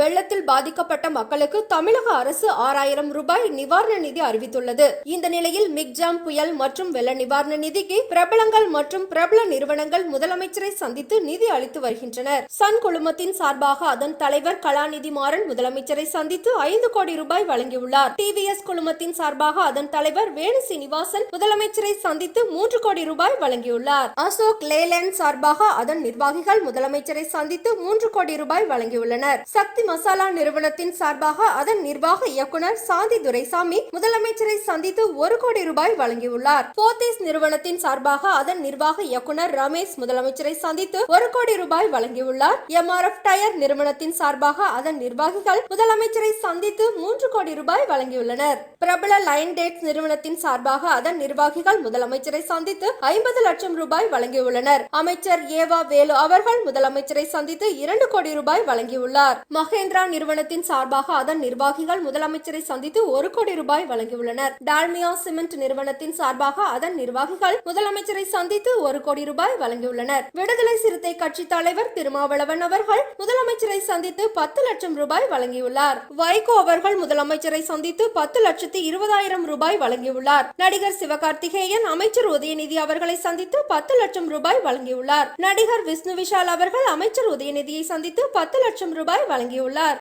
வெள்ளத்தில் பாதிக்கப்பட்ட மக்களுக்கு தமிழக அரசு ஆறாயிரம் ரூபாய் நிவாரண நிதி அறிவித்துள்ளது. இந்த நிலையில் மிக்ஜாம் புயல் மற்றும் வெள்ள நிவாரண நிதிக்கு பிரபலங்கள் மற்றும் பிரபல நிறுவனங்கள் முதலமைச்சரை சந்தித்து நிதி அளித்து வருகின்றனர். சன் குழுமத்தின் சார்பாக அதன் தலைவர் கலாநிதி மாறன் முதலமைச்சரை சந்தித்து ஐந்து கோடி ரூபாய் வழங்கியுள்ளார். டிவிஎஸ் குழுமத்தின் சார்பாக அதன் தலைவர் வேணு சீனிவாசன் முதலமைச்சரை சந்தித்து மூன்று கோடி ரூபாய் வழங்கியுள்ளார். அசோக் லேலேண்ட் சார்பாக அதன் நிர்வாகிகள் முதலமைச்சரை சந்தித்து மூன்று கோடி ரூபாய் வழங்கியுள்ளனர். சக்தி சக்தி மசாலா நிறுவனத்தின் சார்பாக அதன் நிர்வாக இயக்குனர் சாந்தி துரைசாமி முதலமைச்சரை சந்தித்து ஒரு கோடி ரூபாய் வழங்கியுள்ளார். போத்தீஸ் நிறுவனத்தின் சார்பாக அதன் நிர்வாக இயக்குனர் ரமேஷ் முதலமைச்சரை சந்தித்து ஒரு கோடி ரூபாய் வழங்கியுள்ளார். எம் ஆர் எஃப் டயர் நிறுவனத்தின் சார்பாக அதன் நிர்வாகிகள் முதலமைச்சரை சந்தித்து மூன்று கோடி ரூபாய் வழங்கியுள்ளனர். பிரபல லைன் டேட்ஸ் நிறுவனத்தின் சார்பாக அதன் நிர்வாகிகள் முதலமைச்சரை சந்தித்து ஐம்பது லட்சம் ரூபாய் வழங்கியுள்ளனர். அமைச்சர் ஏவா வேலு அவர்கள் முதலமைச்சரை சந்தித்து இரண்டு கோடி ரூபாய் வழங்கியுள்ளார். மகேந்திரா நிறுவனத்தின் சார்பாக அதன் நிர்வாகிகள் முதலமைச்சரை சந்தித்து ஒரு கோடி ரூபாய் வழங்கியுள்ளனர். டால்மியா சிமெண்ட் நிறுவனத்தின் சார்பாக அதன் நிர்வாகிகள் முதலமைச்சரை சந்தித்து ஒரு கோடி ரூபாய் வழங்கியுள்ளனர். விடுதலை சிறுத்தை கட்சி தலைவர் திருமாவளவன் அவர்கள் முதலமைச்சரை சந்தித்து பத்து லட்சம் ரூபாய் வழங்கியுள்ளார். வைகோ அவர்கள் முதலமைச்சரை சந்தித்து பத்து லட்சத்தி இருபதாயிரம் ரூபாய் வழங்கியுள்ளார். நடிகர் சிவகார்த்திகேயன் அமைச்சர் உதயநிதி அவர்களை சந்தித்து பத்து லட்சம் ரூபாய் வழங்கியுள்ளார். நடிகர் விஷ்ணு விஷால் அவர்கள் அமைச்சர் உதயநிதியை சந்தித்து பத்து லட்சம் ரூபாய் வழங்கியுள்ளார். violar